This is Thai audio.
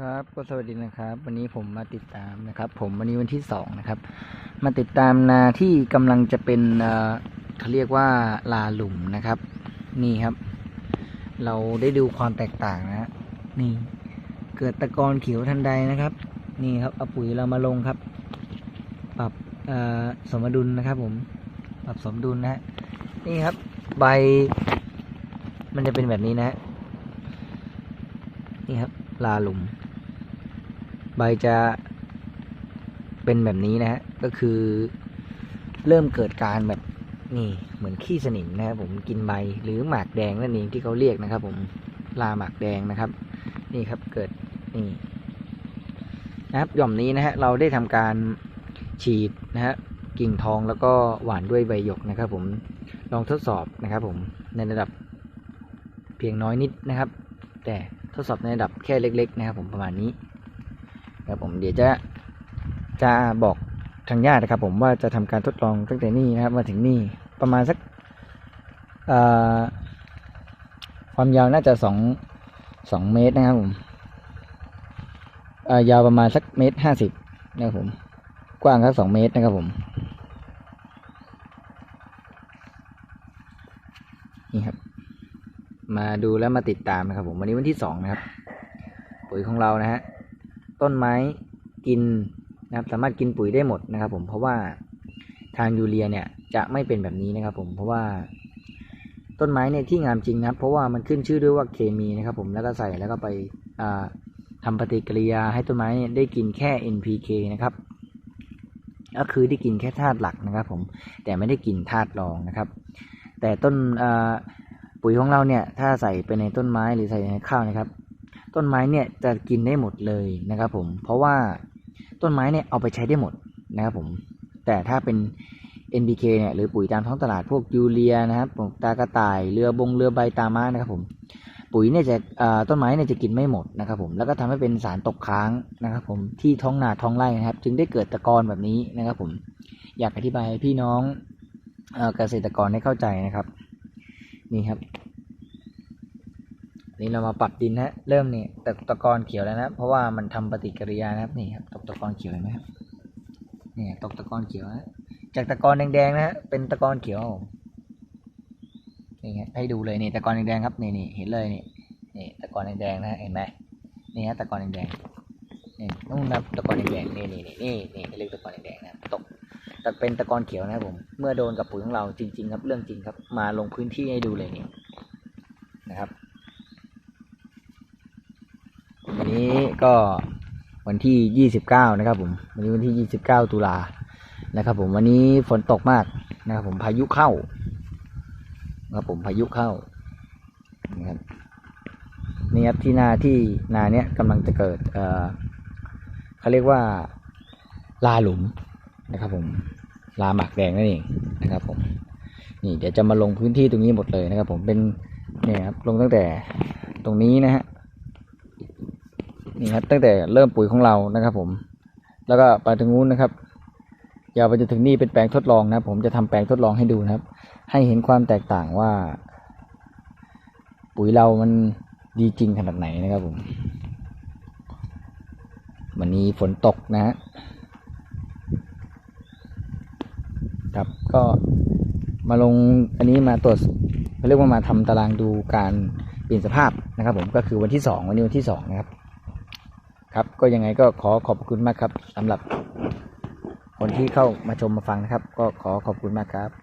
ครับก็สวัสดีนะครับ วันนี้ผมมาติดตามนะครับ ผมวันนี้วันที่สองนะครับ มาติดตามนาที่กำลังจะเป็นเขาเรียกว่าลาหลุมนะครับ นี่ครับ เราได้ดูความแตกต่างนะฮะนี่ เกิดตะกอนเขียวทันใดนะครับ นี่ครับเอาปุ๋ยเรามาลงครับ ปรับสมดุลนะครับ ผม ปรับสมดุลนะฮะนี่ครับ ใบ มันจะเป็นแบบนี้นะฮะนี่ครับ ลาหลุม ใบจะเป็นแบบนี้นะฮะ ก็คือเริ่มเกิดการแบบนี่เหมือนขี้สนิมนะครับผมกินใบหรือหมากแดงนั่นเองที่เขาเรียกนะครับ ผมลาหมากแดงนะครับ นี่ครับเกิดนี่นะครับหย่อมนี้นะฮะเราได้ทำการฉีดนะฮะกิ่งทองแล้วก็หวานด้วยใบหยกนะครับ ผมลองทดสอบนะครับ ผมในระดับเพียงน้อยนิดนะครับ แต่ ทดสอบในระดับแค่เล็ก ๆ นะครับ ผมประมาณนี้ครับผมเดี๋ยวจะจะบอกทางญาตินะครับ ผมว่าจะทำการทดลองตั้งแต่นี่นะครับมาถึงนี่ประมาณสักความยาวน่าจะสองสองเมตรนะครับผมยาวประมาณสักเมตรห้าสิบนะครับผม กว้างสักสองเมตรนะครับผมนี่ครับ มาดูแล้วมาติดตามนะครับ ผมวันนี้วันที่สองนะครับ ปุ๋ยของเรานะฮะต้นไม้กินนะครับ สามารถกินปุ๋ยได้หมดนะครับ ผมเพราะว่าทางยูเรียเนี่ยจะไม่เป็นแบบนี้นะครับ ผมเพราะว่าต้นไม้เนี่ยที่งามจริงนะครับ เพราะว่ามันขึ้นชื่อด้วยว่าเคมีนะครับ ผมแล้วก็ใส่แล้วก็ไปอ่าทำปฏิกิริยาให้ต้นไม้ได้กินแค่ NPK นะครับก็คือได้กินแค่ธาตุหลักนะครับ ผมแต่ไม่ได้กินธาตุรองนะครับ แต่ต้นอ ปุ๋ยของเราเนี่ยถ้าใส่ไปในต้นไม้หรือใส่ในข้าวนะครับ ต้นไม้เนี่ยจะกินได้หมดเลยนะครับ ผม เพราะว่าต้นไม้เนี่ยเอาไปใช้ได้หมดนะครับผม แต่ถ้าเป็น NPK เนี่ยหรือปุ๋ยตามท้องตลาดพวกยูเรียนะครับตากระต่ายเรือบงเรือใบตาม้านะครับผมปุ๋ยเนี่ยจะต้นไม้เนี่ยจะกินไม่หมดนะครับผมแล้วก็ทำให้เป็นสารตกค้างนะครับผมที่ท้องนาท้องไร่นะครับ จึงได้เกิดตะกอนแบบนี้นะครับผมอยากอธิบายให้พี่น้องเกษตรกรได้เข้าใจนะครับ นี่ครับ นี่เรามาปรับดินนะฮะ เริ่มนี่ตะตะกอนเขียวแล้วนะ เพราะว่ามันทำปฏิกิริยานะครับนี่ครับตกตะกอนเขียวเห็นไหมครับนี่ตกตะกอนเขียวนะจากตะกอนแดงๆนะฮะเป็นตะกอนเขียวนี่ฮะให้ดูเลยนี่ตะกอนแดงๆครับนี่นี่เห็นเลยนี่นี่ตะกอนแดงๆนะฮะเห็นไหมนี่ฮะตะกอนแดงๆนี่นู่นนะตะกอนแดงๆนี่นี่นี่นี่นี่เรียกตะกอนแดงๆนะตก แต่เป็นตะกอนเขียวนะครับผม เมื่อโดนกับปุ๋ยของเราจริง ๆ ครับ เรื่องจริงครับ มาลงพื้นที่ให้ดูเลยนี่นะครับวันนี้ก็วันที่ยี่สิบเก้านะครับผม วันนี้วันที่ยี่สิบเก้าตุลานะครับ ผม วันนี้ฝนตกมากนะครับ ผม พายุเข้านะครับผม พายุเข้านะครับนี่ครับที่นาที่นาเนี้ยกำลังจะเกิด เอ่อเขาเรียกว่าลาหลุม นะครับผมลาหมากแดงนั่นเองนะครับผมนี่เดี๋ยวจะมาลงพื้นที่ตรงนี้หมดเลยนะครับ ผมเป็นเนี่ยครับลงตั้งแต่ตรงนี้นะฮะนี่ครับตั้งแต่เริ่มปุ๋ยของเรานะครับ ผม แล้วก็ไปถึงนู้นนะครับยาวไปจนถึงนี่เป็นแปลงทดลองนะผมจะทำแปลงทดลองให้ดูนะครับ ให้เห็นความแตกต่างว่า ปุ๋ยเรามันดีจริงขนาดไหนนะครับผม วันนี้ฝนตกนะฮะ ครับ ก็มาลงอันนี้มาตรวจเขาเรียกว่ามาทำตารางดูการเปลี่ยนสภาพนะครับ ผมก็คือวันที่สองวันนี้วันที่สองนะครับ ครับ ก็ยังไงก็ขอขอบคุณมากครับสำหรับคนที่เข้ามาชมมาฟังนะครับ ก็ขอขอบคุณมากครับ